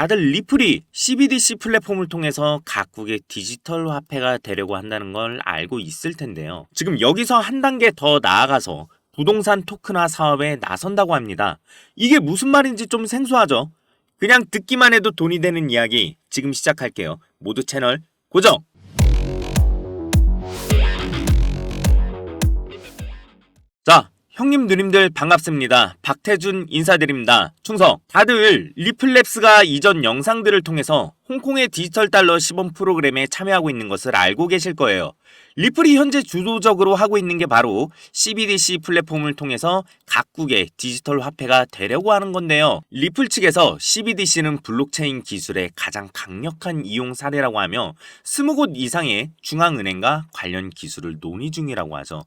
다들 리플이 CBDC 플랫폼을 통해서 각국의 디지털 화폐가 되려고 한다는 걸 알고 있을 텐데요. 지금 여기서 한 단계 더 나아가서 부동산 토큰화 사업에 나선다고 합니다. 이게 무슨 말인지 좀 생소하죠? 그냥 듣기만 해도 돈이 되는 이야기 지금 시작할게요. 모두 채널 고정! 자, 형님 누님들 반갑습니다. 박태준 인사드립니다. 충성. 다들 리플랩스가 이전 영상들을 통해서 홍콩의 디지털 달러 시범 프로그램에 참여하고 있는 것을 알고 계실 거예요. 리플이 현재 주도적으로 하고 있는 게 바로 CBDC 플랫폼을 통해서 각국의 디지털 화폐가 되려고 하는 건데요. 리플 측에서 CBDC는 블록체인 기술의 가장 강력한 이용 사례라고 하며 20곳 이상의 중앙은행과 관련 기술을 논의 중이라고 하죠.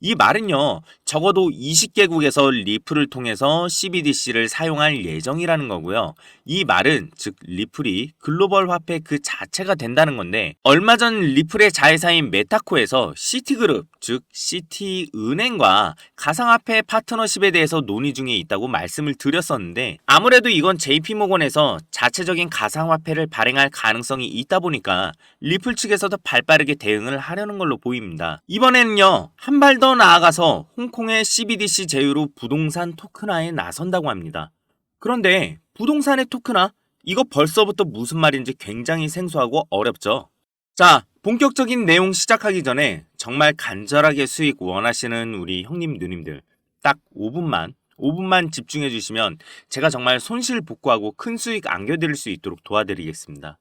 이 말은요, 적어도 20개국에서 리플을 통해서 CBDC를 사용할 예정이라는 거고요. 이 말은 즉 리플이 글로벌 화폐 그 자체가 된다는 건데 얼마 전 리플의 자회사인 메타코에서 시티그룹 즉 시티은행과 가상화폐 파트너십에 대해서 논의 중에 있다고 말씀을 드렸었는데 아무래도 이건 JP모건에서 자체적인 가상화폐를 발행할 가능성이 있다 보니까 리플 측에서도 발 빠르게 대응을 하려는 걸로 보입니다. 이번에는요 한 발더 나아가서 홍콩의 CBDC 제휴로 부동산 토큰화에 나선다고 합니다. 그런데 부동산의 토큰화? 이거 벌써부터 무슨 말인지 굉장히 생소하고 어렵죠. 자, 본격적인 내용 시작하기 전에 정말 간절하게 수익 원하시는 우리 형님 누님들 딱 5분만 5분만 집중해 주시면 제가 정말 손실 복구하고 큰 수익 안겨드릴 수 있도록 도와드리겠습니다.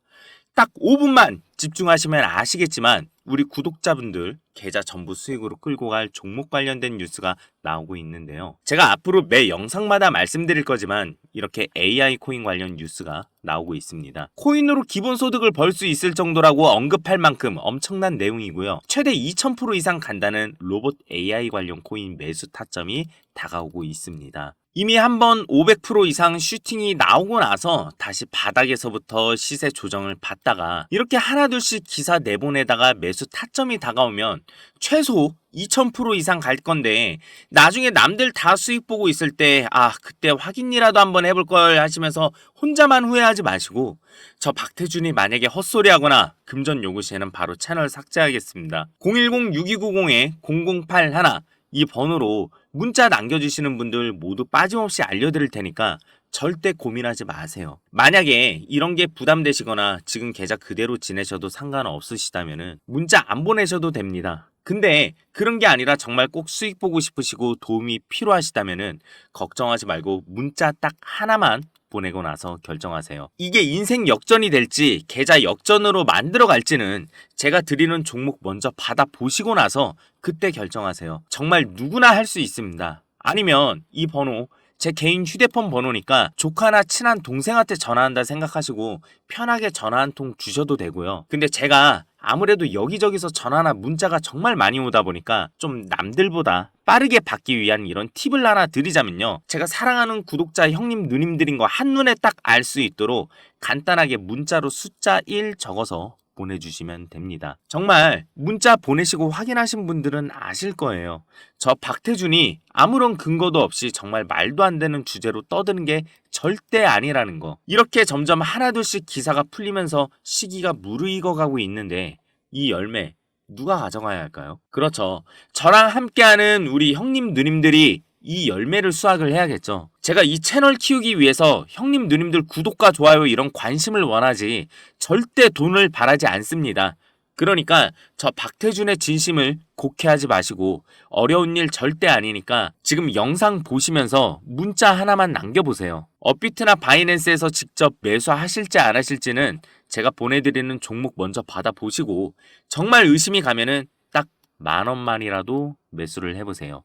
딱 5분만 집중하시면 아시겠지만 우리 구독자분들 계좌 전부 수익으로 끌고 갈 종목 관련된 뉴스가 나오고 있는데요. 제가 앞으로 매 영상마다 말씀드릴 거지만 이렇게 AI 코인 관련 뉴스가 나오고 있습니다. 코인으로 기본 소득을 벌 수 있을 정도라고 언급할 만큼 엄청난 내용이고요. 최대 2000% 이상 간다는 로봇 AI 관련 코인 매수 타점이 다가오고 있습니다. 이미 한 번 500% 이상 슈팅이 나오고 나서 다시 바닥에서부터 시세 조정을 받다가 이렇게 하나둘씩 기사 내보내다가 매수 타점이 다가오면 최소 2000% 이상 갈 건데 나중에 남들 다 수익 보고 있을 때 아 그때 확인이라도 한번 해볼 걸 하시면서 혼자만 후회하지 마시고 저 박태준이 만약에 헛소리하거나 금전 요구 시에는 바로 채널 삭제하겠습니다. 010-6290-0081 이 번호로 문자 남겨주시는 분들 모두 빠짐없이 알려드릴 테니까 절대 고민하지 마세요. 만약에 이런 게 부담되시거나 지금 계좌 그대로 지내셔도 상관없으시다면 문자 안 보내셔도 됩니다. 근데 그런 게 아니라 정말 꼭 수익 보고 싶으시고 도움이 필요하시다면 걱정하지 말고 문자 딱 하나만 보내고 나서 결정하세요. 이게 인생 역전이 될지 계좌 역전으로 만들어 갈지는 제가 드리는 종목 먼저 받아 보시고 나서 그때 결정하세요. 정말 누구나 할 수 있습니다. 아니면 이 번호 제 개인 휴대폰 번호니까 조카나 친한 동생한테 전화한다 생각하시고 편하게 전화 한 통 주셔도 되고요. 근데 제가 아무래도 여기저기서 전화나 문자가 정말 많이 오다 보니까 좀 남들보다 빠르게 받기 위한 이런 팁을 하나 드리자면요. 제가 사랑하는 구독자 형님 누님들인 거 한눈에 딱 알 수 있도록 간단하게 문자로 숫자 1 적어서 보내주시면 됩니다. 정말 문자 보내시고 확인하신 분들은 아실 거예요. 저 박태준이 아무런 근거도 없이 정말 말도 안 되는 주제로 떠드는 게 절대 아니라는 거. 이렇게 점점 하나둘씩 기사가 풀리면서 시기가 무르익어 가고 있는데 이 열매 누가 가져가야 할까요? 그렇죠. 저랑 함께하는 우리 형님 누님들이 이 열매를 수확을 해야겠죠. 제가 이 채널 키우기 위해서 형님 누님들 구독과 좋아요 이런 관심을 원하지 절대 돈을 바라지 않습니다. 그러니까 저 박태준의 진심을 곡해하지 마시고 어려운 일 절대 아니니까 지금 영상 보시면서 문자 하나만 남겨보세요. 업비트나 바이낸스에서 직접 매수하실지 안 하실지는 제가 보내드리는 종목 먼저 받아보시고 정말 의심이 가면은 딱 만 원만이라도 매수를 해보세요.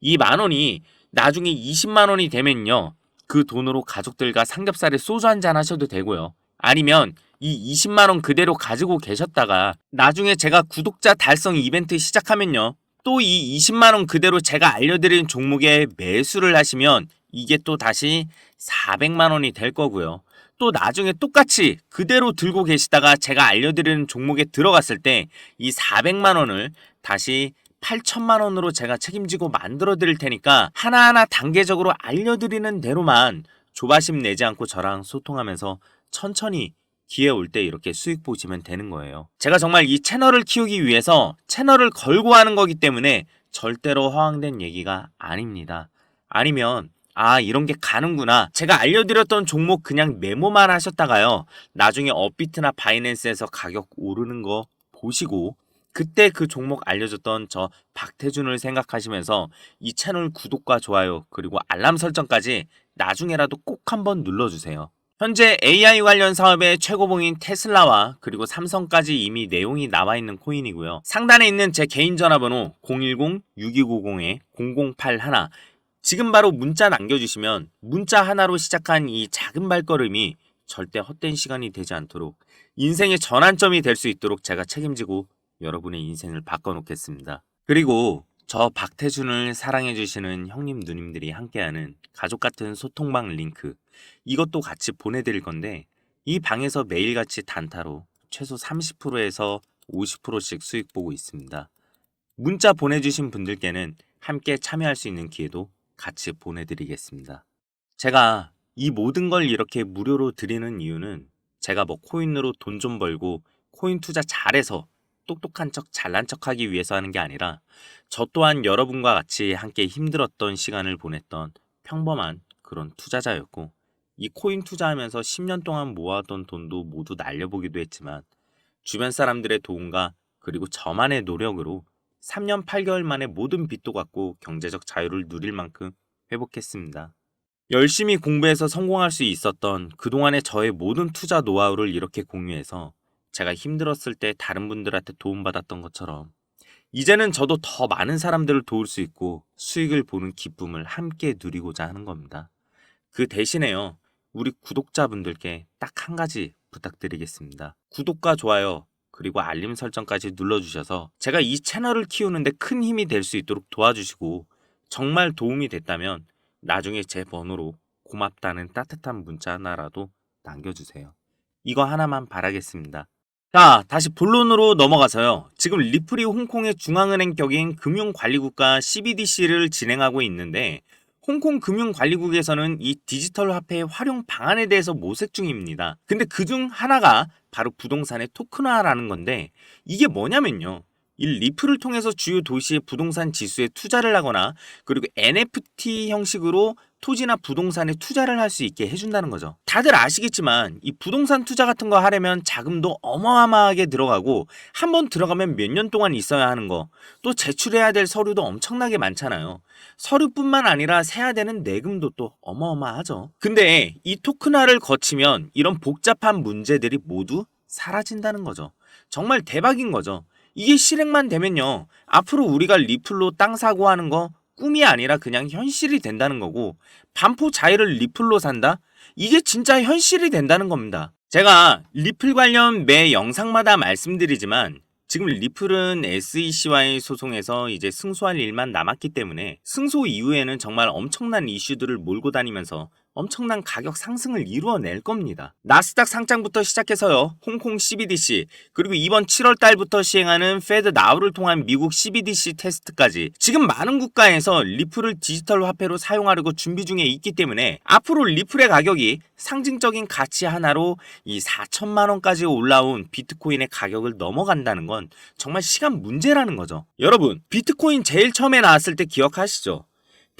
이 만 원이 나중에 20만 원이 되면요. 그 돈으로 가족들과 삼겹살에 소주 한 잔 하셔도 되고요. 아니면 이 20만 원 그대로 가지고 계셨다가 나중에 제가 구독자 달성 이벤트 시작하면요. 또 이 20만 원 그대로 제가 알려드린 종목에 매수를 하시면 이게 또 다시 400만 원이 될 거고요. 또 나중에 똑같이 그대로 들고 계시다가 제가 알려드리는 종목에 들어갔을 때 이 400만 원을 다시 8천만 원으로 제가 책임지고 만들어 드릴 테니까 하나하나 단계적으로 알려드리는 대로만 조바심 내지 않고 저랑 소통하면서 천천히 기회 올 때 이렇게 수익 보시면 되는 거예요. 제가 정말 이 채널을 키우기 위해서 채널을 걸고 하는 거기 때문에 절대로 허황된 얘기가 아닙니다. 아니면 아 이런 게 가는구나 제가 알려드렸던 종목 그냥 메모만 하셨다가요 나중에 업비트나 바이낸스에서 가격 오르는 거 보시고 그때 그 종목 알려줬던 저 박태준을 생각하시면서 이 채널 구독과 좋아요 그리고 알람 설정까지 나중에라도 꼭 한번 눌러주세요. 현재 AI 관련 사업의 최고봉인 테슬라와 그리고 삼성까지 이미 내용이 나와 있는 코인이고요. 상단에 있는 제 개인 전화번호 010-6290-0081 지금 바로 문자 남겨주시면 문자 하나로 시작한 이 작은 발걸음이 절대 헛된 시간이 되지 않도록 인생의 전환점이 될 수 있도록 제가 책임지고 여러분의 인생을 바꿔놓겠습니다. 그리고 저 박태준을 사랑해주시는 형님 누님들이 함께하는 가족 같은 소통방 링크 이것도 같이 보내드릴 건데 이 방에서 매일같이 단타로 최소 30%에서 50%씩 수익 보고 있습니다. 문자 보내주신 분들께는 함께 참여할 수 있는 기회도 같이 보내드리겠습니다. 제가 이 모든 걸 이렇게 무료로 드리는 이유는 제가 뭐 코인으로 돈 좀 벌고 코인 투자 잘해서 똑똑한 척 잘난 척 하기 위해서 하는 게 아니라 저 또한 여러분과 같이 함께 힘들었던 시간을 보냈던 평범한 그런 투자자였고 이 코인 투자하면서 10년 동안 모아둔 돈도 모두 날려보기도 했지만 주변 사람들의 도움과 그리고 저만의 노력으로 3년 8개월 만에 모든 빚도 갚고 경제적 자유를 누릴 만큼 회복했습니다. 열심히 공부해서 성공할 수 있었던 그동안의 저의 모든 투자 노하우를 이렇게 공유해서 제가 힘들었을 때 다른 분들한테 도움받았던 것처럼 이제는 저도 더 많은 사람들을 도울 수 있고 수익을 보는 기쁨을 함께 누리고자 하는 겁니다. 그 대신에요. 우리 구독자분들께 딱 한 가지 부탁드리겠습니다. 구독과 좋아요 그리고 알림 설정까지 눌러주셔서 제가 이 채널을 키우는데 큰 힘이 될 수 있도록 도와주시고 정말 도움이 됐다면 나중에 제 번호로 고맙다는 따뜻한 문자 하나라도 남겨주세요. 이거 하나만 바라겠습니다. 자, 다시 본론으로 넘어가서요. 지금 리플이 홍콩의 중앙은행 격인 금융관리국가 CBDC를 진행하고 있는데 홍콩 금융관리국에서는 이 디지털 화폐의 활용 방안에 대해서 모색 중입니다. 근데 그 중 하나가 바로 부동산의 토큰화라는 건데 이게 뭐냐면요. 이 리플을 통해서 주요 도시의 부동산 지수에 투자를 하거나 그리고 NFT 형식으로 토지나 부동산에 투자를 할 수 있게 해준다는 거죠. 다들 아시겠지만 이 부동산 투자 같은 거 하려면 자금도 어마어마하게 들어가고 한 번 들어가면 몇 년 동안 있어야 하는 거, 또 제출해야 될 서류도 엄청나게 많잖아요. 서류뿐만 아니라 세야 되는 내금도 또 어마어마하죠. 근데 이 토큰화를 거치면 이런 복잡한 문제들이 모두 사라진다는 거죠. 정말 대박인 거죠. 이게 실행만 되면요. 앞으로 우리가 리플로 땅 사고 하는 거 꿈이 아니라 그냥 현실이 된다는 거고 반포 자이를 리플로 산다? 이게 진짜 현실이 된다는 겁니다. 제가 리플 관련 매 영상마다 말씀드리지만 지금 리플은 SEC와의 소송에서 이제 승소할 일만 남았기 때문에 승소 이후에는 정말 엄청난 이슈들을 몰고 다니면서 엄청난 가격 상승을 이루어낼 겁니다. 나스닥 상장부터 시작해서요. 홍콩 CBDC 그리고 이번 7월 달부터 시행하는 페드 나우를 통한 미국 CBDC 테스트까지 지금 많은 국가에서 리플을 디지털 화폐로 사용하려고 준비 중에 있기 때문에 앞으로 리플의 가격이 상징적인 가치 하나로 이 4천만 원까지 올라온 비트코인의 가격을 넘어간다는 건 정말 시간 문제라는 거죠. 여러분, 비트코인 제일 처음에 나왔을 때 기억하시죠?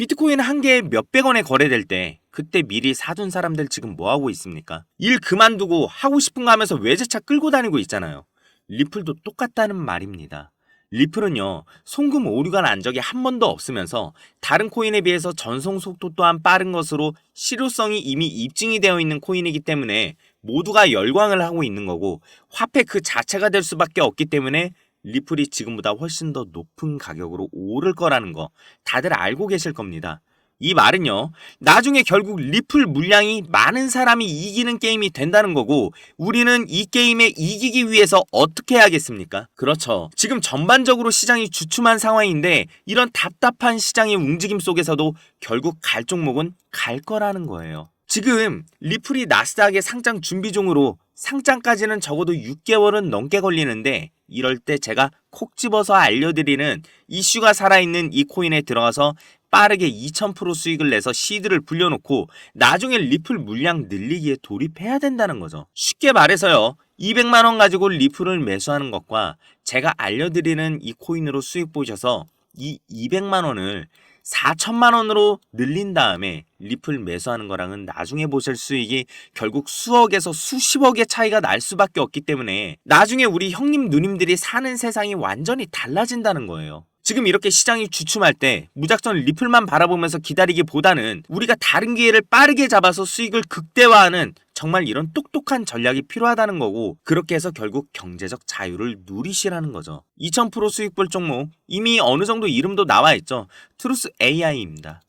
비트코인 한 개에 몇백 원에 거래될 때 그때 미리 사둔 사람들 지금 뭐 하고 있습니까? 일 그만두고 하고 싶은 거 하면서 외제차 끌고 다니고 있잖아요. 리플도 똑같다는 말입니다. 리플은요, 송금 오류가 난 적이 한 번도 없으면서 다른 코인에 비해서 전송 속도 또한 빠른 것으로 실효성이 이미 입증이 되어 있는 코인이기 때문에 모두가 열광을 하고 있는 거고 화폐 그 자체가 될 수밖에 없기 때문에 리플이 지금보다 훨씬 더 높은 가격으로 오를 거라는 거 다들 알고 계실 겁니다. 이 말은요, 나중에 결국 리플 물량이 많은 사람이 이기는 게임이 된다는 거고, 우리는 이 게임에 이기기 위해서 어떻게 해야겠습니까? 그렇죠. 지금 전반적으로 시장이 주춤한 상황인데, 이런 답답한 시장의 움직임 속에서도 결국 갈 종목은 갈 거라는 거예요. 지금 리플이 나스닥의 상장 준비 중으로 상장까지는 적어도 6개월은 넘게 걸리는데 이럴 때 제가 콕 집어서 알려드리는 이슈가 살아있는 이 코인에 들어가서 빠르게 2000% 수익을 내서 시드를 불려놓고 나중에 리플 물량 늘리기에 돌입해야 된다는 거죠. 쉽게 말해서요. 200만 원 가지고 리플을 매수하는 것과 제가 알려드리는 이 코인으로 수익 보셔서 이 200만 원을 4천만 원으로 늘린 다음에 리플 매수하는 거랑은 나중에 보실 수익이 결국 수억에서 수십억의 차이가 날 수밖에 없기 때문에 나중에 우리 형님 누님들이 사는 세상이 완전히 달라진다는 거예요. 지금 이렇게 시장이 주춤할 때 무작정 리플만 바라보면서 기다리기보다는 우리가 다른 기회를 빠르게 잡아서 수익을 극대화하는 정말 이런 똑똑한 전략이 필요하다는 거고 그렇게 해서 결국 경제적 자유를 누리시라는 거죠. 2000% 수익 볼 종목 이미 어느 정도 이름도 나와 있죠. 트루스 AI입니다.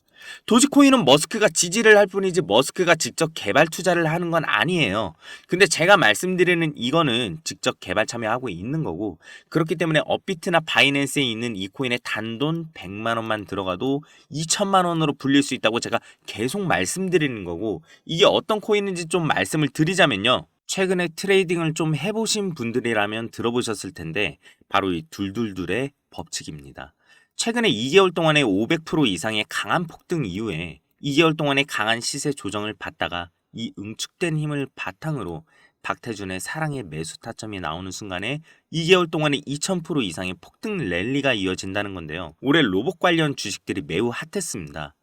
도지코인은 머스크가 지지를 할 뿐이지 머스크가 직접 개발 투자를 하는 건 아니에요. 근데 제가 말씀드리는 이거는 직접 개발 참여하고 있는 거고 그렇기 때문에 업비트나 바이낸스에 있는 이 코인의 단돈 100만 원만 들어가도 2천만 원으로 불릴 수 있다고 제가 계속 말씀드리는 거고 이게 어떤 코인인지 좀 말씀을 드리자면요. 최근에 트레이딩을 좀 해보신 분들이라면 들어보셨을 텐데 바로 이 둘둘둘의 법칙입니다. 최근에 2개월 동안의 500% 이상의 강한 폭등 이후에 2개월 동안의 강한 시세 조정을 받다가 이 응축된 힘을 바탕으로 박태준의 사랑의 매수 타점이 나오는 순간에 2개월 동안에 2000% 이상의 폭등 랠리가 이어진다는 건데요. 올해 로봇 관련 주식들이 매우 핫했습니다.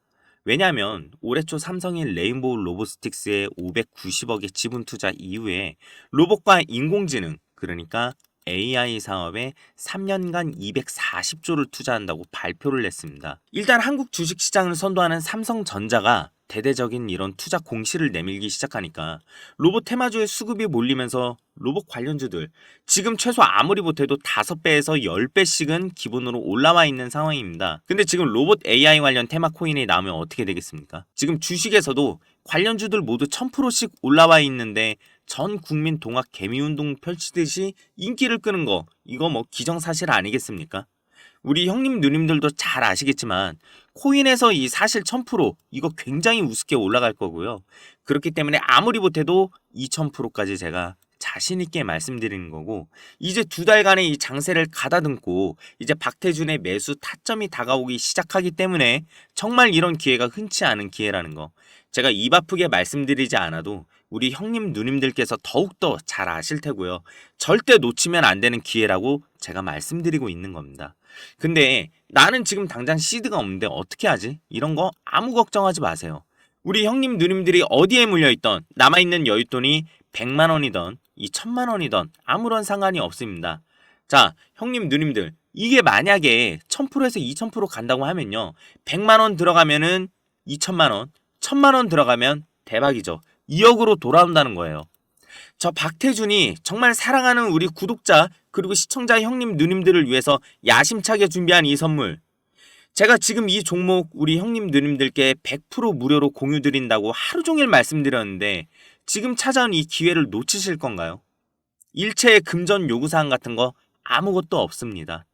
왜냐하면 올해 초 삼성이 레인보우 로보스틱스에 590억의 지분 투자 이후에 로봇과 인공지능 그러니까 AI 사업에 3년간 240조를 투자한다고 발표를 했습니다. 일단 한국 주식 시장을 선도하는 삼성전자가 대대적인 이런 투자 공시를 내밀기 시작하니까 로봇 테마주의 수급이 몰리면서 로봇 관련주들 지금 최소 아무리 못해도 5배에서 10배씩은 기본으로 올라와 있는 상황입니다. 근데 지금 로봇 AI 관련 테마 코인이 나오면 어떻게 되겠습니까? 지금 주식에서도 관련주들 모두 1000%씩 올라와 있는데 전 국민 동학 개미운동 펼치듯이 인기를 끄는 거 이거 뭐 기정사실 아니겠습니까? 우리 형님 누님들도 잘 아시겠지만 코인에서 이 사실 1000% 이거 굉장히 우습게 올라갈 거고요. 그렇기 때문에 아무리 못해도 2000%까지 제가 자신 있게 말씀드리는 거고 이제 두 달간의 이 장세를 가다듬고 이제 박태준의 매수 타점이 다가오기 시작하기 때문에 정말 이런 기회가 흔치 않은 기회라는 거 제가 입 아프게 말씀드리지 않아도 우리 형님 누님들께서 더욱더 잘 아실 테고요. 절대 놓치면 안 되는 기회라고 제가 말씀드리고 있는 겁니다. 근데 나는 지금 당장 시드가 없는데 어떻게 하지? 이런 거 아무 걱정하지 마세요. 우리 형님 누님들이 어디에 물려있던 남아있는 여윳돈이 100만 원이던 2천만 원이던 아무런 상관이 없습니다. 자, 형님 누님들 이게 만약에 1000%에서 2000% 간다고 하면요. 100만 원 들어가면은 2천만 원, 1000만 원 들어가면 대박이죠. 2억으로 돌아온다는 거예요. 저 박태준이 정말 사랑하는 우리 구독자 그리고 시청자 형님 누님들을 위해서 야심차게 준비한 이 선물 제가 지금 이 종목 우리 형님 누님들께 100% 무료로 공유 드린다고 하루 종일 말씀드렸는데 지금 찾아온 이 기회를 놓치실 건가요? 일체의 금전 요구사항 같은 거 아무것도 없습니다.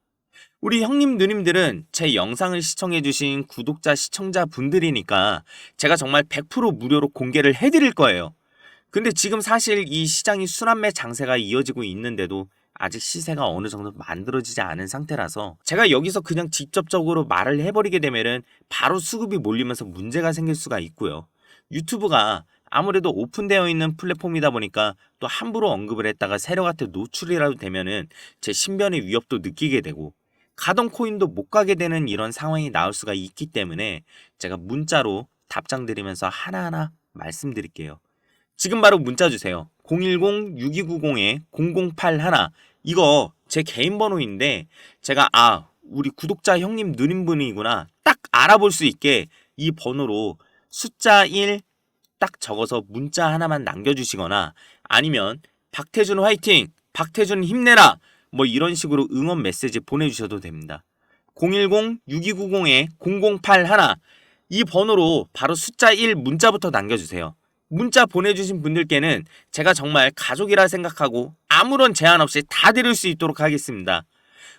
우리 형님 누님들은 제 영상을 시청해주신 구독자 시청자 분들이니까 제가 정말 100% 무료로 공개를 해드릴 거예요. 근데 지금 사실 이 시장이 순환매 장세가 이어지고 있는데도 아직 시세가 어느 정도 만들어지지 않은 상태라서 제가 여기서 그냥 직접적으로 말을 해버리게 되면은 바로 수급이 몰리면서 문제가 생길 수가 있고요. 유튜브가 아무래도 오픈되어 있는 플랫폼이다 보니까 또 함부로 언급을 했다가 세력한테 노출이라도 되면은 제 신변의 위협도 느끼게 되고 가던 코인도 못 가게 되는 이런 상황이 나올 수가 있기 때문에 제가 문자로 답장 드리면서 하나하나 말씀드릴게요. 지금 바로 문자 주세요. 010-6290-0081 이거 제 개인 번호인데 제가 아 우리 구독자 형님 누님분이구나 딱 알아볼 수 있게 이 번호로 숫자 1 딱 적어서 문자 하나만 남겨주시거나 아니면 박태준 화이팅 박태준 힘내라 뭐 이런 식으로 응원 메시지 보내주셔도 됩니다. 010-6290-0081 이 번호로 바로 숫자 1 문자부터 남겨주세요. 문자 보내주신 분들께는 제가 정말 가족이라 생각하고 아무런 제한 없이 다 드릴 수 있도록 하겠습니다.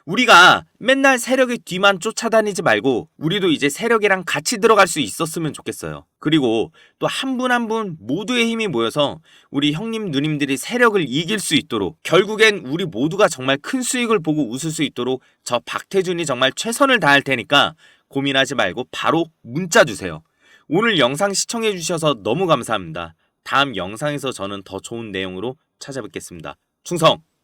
우리가 맨날 세력의 뒤만 쫓아다니지 말고 우리도 이제 세력이랑 같이 들어갈 수 있었으면 좋겠어요. 그리고 또 한 분 한 분 모두의 힘이 모여서 우리 형님 누님들이 세력을 이길 수 있도록 결국엔 우리 모두가 정말 큰 수익을 보고 웃을 수 있도록 저 박태준이 정말 최선을 다할 테니까 고민하지 말고 바로 문자 주세요. 오늘 영상 시청해 주셔서 너무 감사합니다. 다음 영상에서 저는 더 좋은 내용으로 찾아뵙겠습니다. 충성!